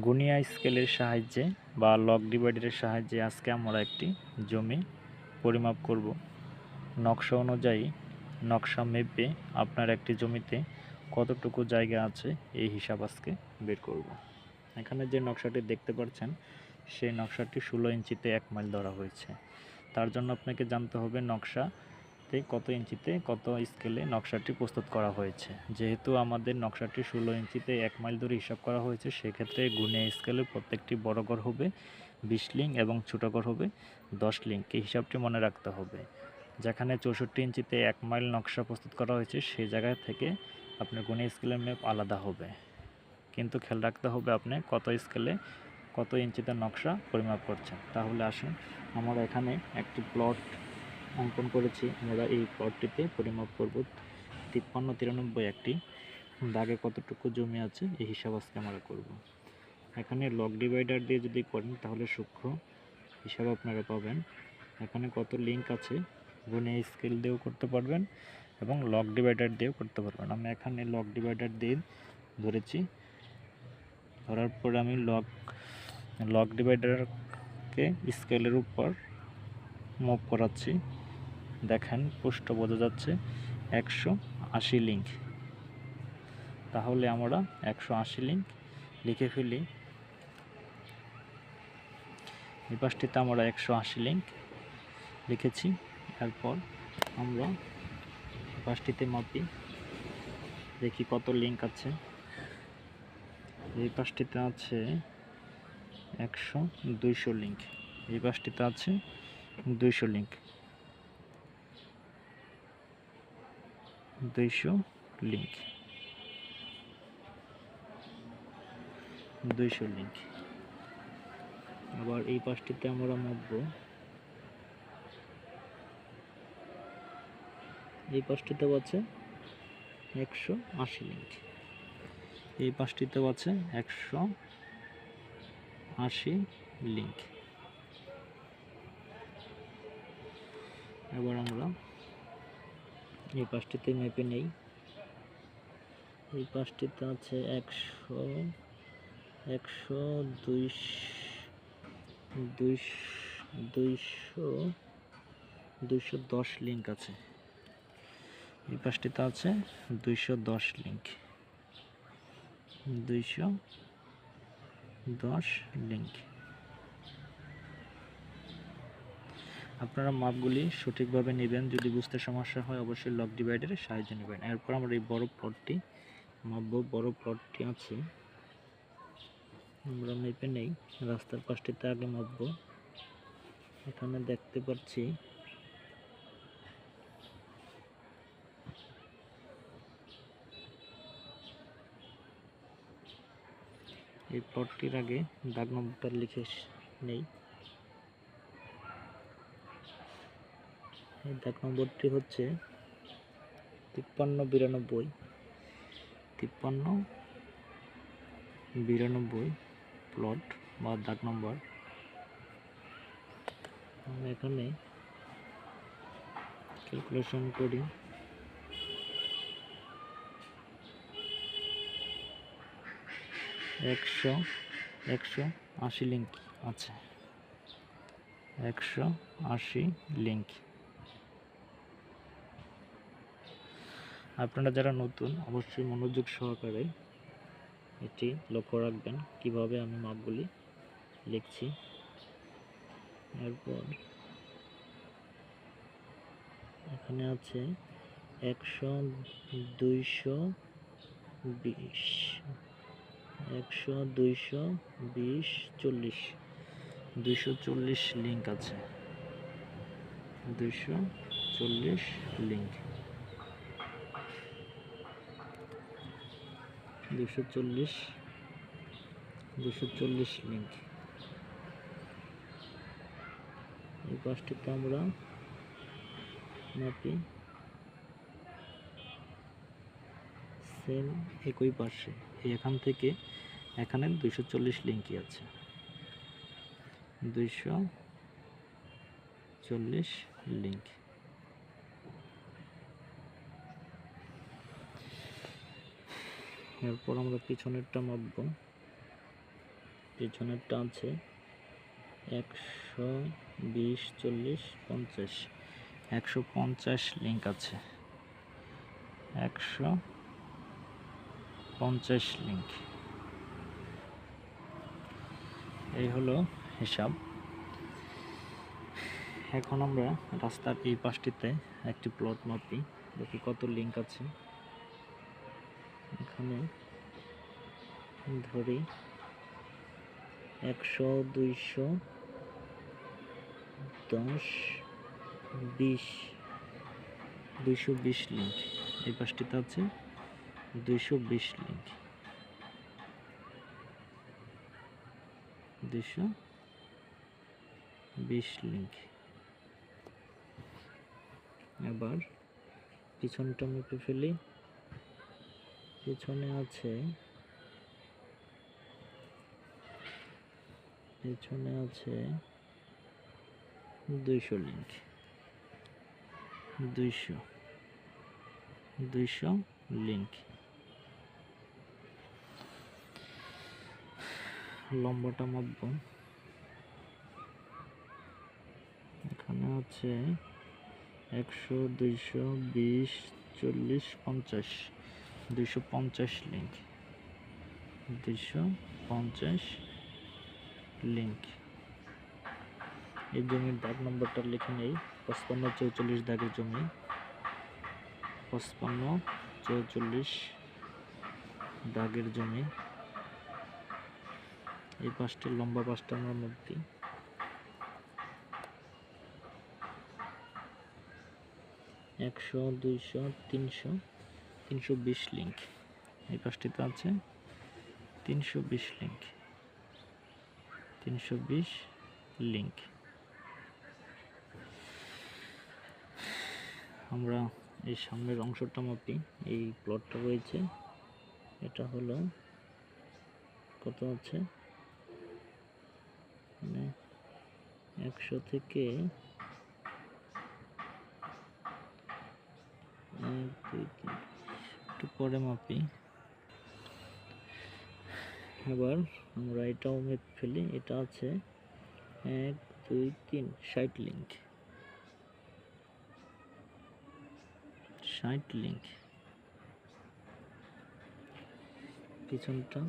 গুনিয়া স্কেলের সাহায্যে বা লক ডিভাইডারের সাহায্যে আজকে আমরা একটি জমি পরিমাপ করব। নকশা অনুযায়ী নকশা মেপে আপনার একটি জমিতে কতটুকু জায়গা আছে এই হিসাব আজকে বের করব। এখানে যে নকশাটি দেখতে পাচ্ছেন, সেই নকশাটি ষোলো ইঞ্চিতে এক মাইল ধরা হয়েছে। তার জন্য আপনাকে জানতে হবে নকশাতে কত ইঞ্চিতে, কত স্কেলে নকশাটি প্রস্তুত করা হয়েছে। যেহেতু আমাদের নকশাটি ষোলো ইঞ্চিতে এক মাইল ধরে হিসাব করা হয়েছে, সেক্ষেত্রে গুণে স্কেলের প্রত্যেকটি বড় ঘর হবে বিশ লিঙ্ক এবং ছোটো ঘর হবে দশ লিঙ্ক এই হিসাবটি মনে রাখতে হবে। যেখানে চৌষট্টি ইঞ্চিতে এক মাইল নকশা প্রস্তুত করা হয়েছে সেই জায়গা থেকে আপনার গুণে স্কেলের ম্যাপ আলাদা হবে। কিন্তু খেয়াল রাখতে হবে আপনি কত স্কেলে কত ইঞ্চিতে নকশা পরিমাপ করছেন। তাহলে আসুন, আমরা এখানে একটি প্লট অঙ্কন করেছি। আমরা এই প্লটটিতে পরিমাপ করব। তিপ্পান্ন, তিরানব্বই একটি। দাগে কতটুকু জমি আছে, এই হিসাব আজকে আমরা করব। এখানে লক ডিভাইডার দিয়ে যদি করেন, তাহলে সূক্ষ্ম হিসাব আপনারা পাবেন। এখানে কত লিঙ্ক আছে গুণে স্কেল দিয়েও করতে পারবেন এবং লক ডিভাইডার দিয়েও করতে পারবেন। আমি এখানে লক ডিভাইডার দিয়ে ধরেছি। ধরার পরে আমি লক লক ডিভাইডারকে স্কেলের উপর মুভ করাচ্ছি। দেখেন, পুষ্ট বোঝা যাচ্ছে, একশো আশি লিঙ্ক তাহলে আমরা একশো আশি লিঙ্ক লিখে ফেলি। এই পাশটিতে আমরা একশো আশি লিঙ্ক লিখেছি। এরপর আমরা পাশটিতে মাপি, দেখি কত লিঙ্ক আছে। এই পাশটিতে আছে একশো দুইশো লিঙ্ক এই পাশটিতে আছে দুইশো লিঙ্ক দুইশো লিঙ্ক দুইশো লিঙ্ক আবার এই পাশটিতে আমরা মাপব। এই পাশটিতেও আছে একশো আশি লিঙ্ক। এই পাশটিতেও আছে একশো আশি লিঙ্ক। এবার আমরা এই পাশটিতে মেপে নেই। এই পাশটিতে আছে একশো একশো, দুইশ দুইশ, দুইশো দুইশো দশ লিঙ্ক আছে। এই পাশটিতে আছে দুইশো দশ লিঙ্ক দুইশো দশ লিঙ্ক আপনারা মাপগুলি সঠিকভাবে নেবেন। যদি বুঝতে সমস্যা হয়, অবশ্যই লক ডিভাইডারের সাহায্য নেবেন। এরপর আমরা এই বড় প্লটটি মাপবো। বড় প্লটটি আছে আমরা মেপে নেই, রাস্তার পাশটিতে আগে মাপবো। এখানে দেখতে পাচ্ছি, এই প্লটটির আগে দাগ নম্বরটা লিখে নেই। এই নম্বরটি হচ্ছে তিপ্পান্ন বিরানব্বই। তিপ্পান্ন বিরানব্বই প্লট বা দাগ নম্বর। এখানে ক্যালকুলেশন করি। একশো একশো আশি লিঙ্ক আছে একশো আশি লিঙ্ক আপনারা যারা নতুন, অবশ্যই মনোযোগ সহকারে এটি লক্ষ্য রাখবেন। কীভাবে আমি মাপগুলি লিখছি। এরপর এখানে আছে একশো, দুইশো বিশ, একশো, দুইশো বিশ, চল্লিশ। দুইশো চল্লিশ লিঙ্ক আছে। দুইশো চল্লিশ লিঙ্ক দুশো চল্লিশ দুশো চল্লিশ লিঙ্ক এই পাঁচটিতে আমরা মাপি। সেম একই পাশে। এখান থেকে এখানে দুশো চল্লিশ লিঙ্কই আছে। দুইশো চল্লিশ লিঙ্ক। এরপর আমরা পিছনেরটা মাপব। পিছনেরটা আছে একশো বিশ, চল্লিশ, পঞ্চাশ। একশো পঞ্চাশ লিঙ্ক আছে। একশো পঞ্চাশ লিঙ্ক এই হলো হিসাব। এখন আমরা রাস্তার এই পাশটিতে একটি প্লট মাপি। দেখি কত লিঙ্ক আছে। এখানে ধরি একশো, দুইশো, দশ, বিশ, দুইশো বিশ লিঙ্ক এই পাশটিতে আছে দুইশো বিশ লিঙ্ক দুইশো বিশ লিঙ্ক এবার পিছনটা মেপে ফেলি। পিছনে আছে। পেছনে আছে দুইশো লিঙ্ক দুইশো। দুইশো লিঙ্ক লম্বাটা মাপব। এখানে আছে একশো, দুইশো, বিশ, চল্লিশ, পঞ্চাশ। দুইশো পঞ্চাশ লিঙ্ক দুইশো পঞ্চাশ লিঙ্ক এই জমির দাগ নম্বরটা লিখে নেই। পঁচপান্ন চৌচল্লিশ দাগের জমি। পঁচপান্ন চৌচল্লিশ দাগের জমি। এই পাঁচটি লম্বা পাঁচটা আমরা মধ্যে একশো, দুইশো, তিনশো তিনশো বিশ লিঙ্ক এই পাঁচটিতে আছে তিনশো বিশ লিঙ্ক তিনশো বিশ লিঙ্ক আমরা এই সামনের অংশটা মাপি। এই প্লটটা রয়েছে। এটা হলো কত আছে? মানে একশো থেকে এক, দুই, তিন একটু পরে মাপি। এবার আমরা এটাও মেপ ফেলি, এটা আছে এক, দুই, তিন, ষাট লিঙ্ক ষাট লিঙ্ক পিছনটা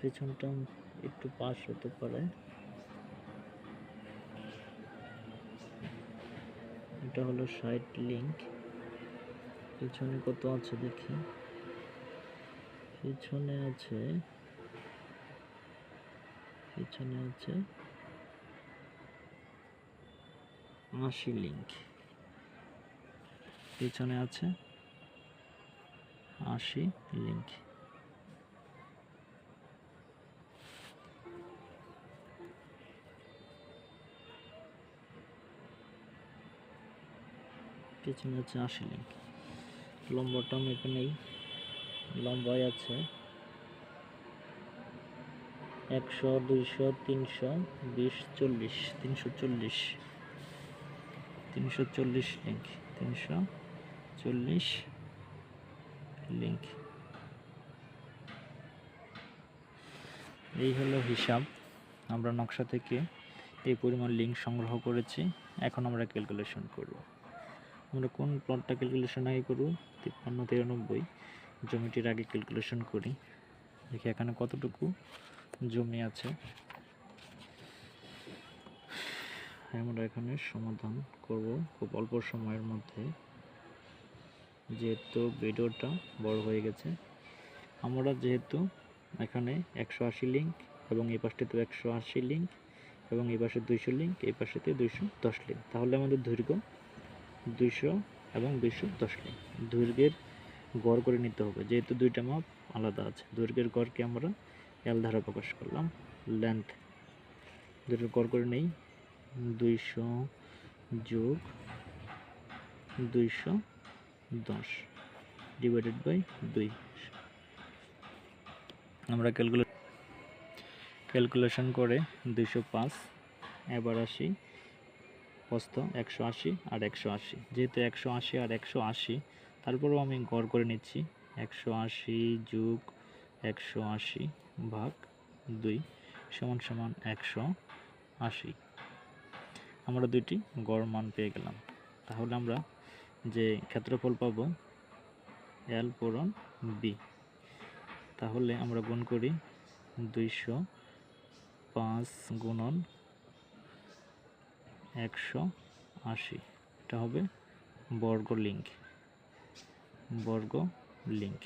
পিছনটা একটু পাশ হতে পারে। এটা হলো ষাট লিঙ্ক পিছনে কত আছে দেখি। পিছনে আছে পিছনে আছে আশি লিঙ্ক পিছনে আছে আশি লিঙ্ক পিছনে আছে আশি লিঙ্ক লম্বাটা মেপে নেই। লম্বায় আছে। একশো, দুইশো, তিনশো, বিশ, চল্লিশ, তিনশো চল্লিশ। তিনশো চল্লিশ লিঙ্ক তিনশো চল্লিশ লিঙ্ক এই হলো হিসাব। আমরা নকশা থেকে এই পরিমাণ লিঙ্ক সংগ্রহ করেছি। এখন আমরা ক্যালকুলেশন করব। আমরা কোন প্লটটা ক্যালকুলেশন আগে করব? তিপ্পান্ন, তিরানব্বই, জমিটির আগে ক্যালকুলেশন করি। দেখি এখানে কতটুকু জমি আছে। আমরা এখানে সমাধান করব খুব অল্প সময়ের মধ্যে। যেহেতু ভিডিওটা বড় হয়ে গেছে, আমরা যেহেতু এখানে একশো আশি লিঙ্ক এবং এই পাশটিতে একশো আশি লিঙ্ক এবং এই পাশে দুইশো লিঙ্ক এই পাশেতে দুইশো দশ লিঙ্ক তাহলে আমাদের দৈর্ঘ্য দুইশো এবং দুইশো দশ লিঙ্ক দৈর্ঘ্যের গড় করে নিতে হবে। যেহেতু দুইটা মাপ আলাদা আছে। দৈর্ঘ্যের গড়কে আমরা এল ধারা প্রকাশ করলাম। লেন্থ দুটোর গড় করে নেই। দুইশো যোগ দুইশো দশ ডিভাইডেড বাই দুই। আমরা ক্যালকুলেট ক্যালকুলেশন করে দুইশো পাঁচ। এবার আসি প্রস্থ একশো আশি আর একশো আশি। যেহেতু একশো আশি আর একশো আশি, তারপরেও আমি গড় করে নিচ্ছি। একশো আশি যোগ একশো আশি ভাগ দুই সমান সমান একশো আশি। আমরা দুইটি গড় মান পেয়ে গেলাম। তাহলে আমরা যে ক্ষেত্রফল পাব এল পূরণ বি তাহলে আমরা গুণ করি দুইশো পাঁচ গুণন একশো আশি। এটা হবে বর্গ লিঙ্ক বর্গ লিঙ্ক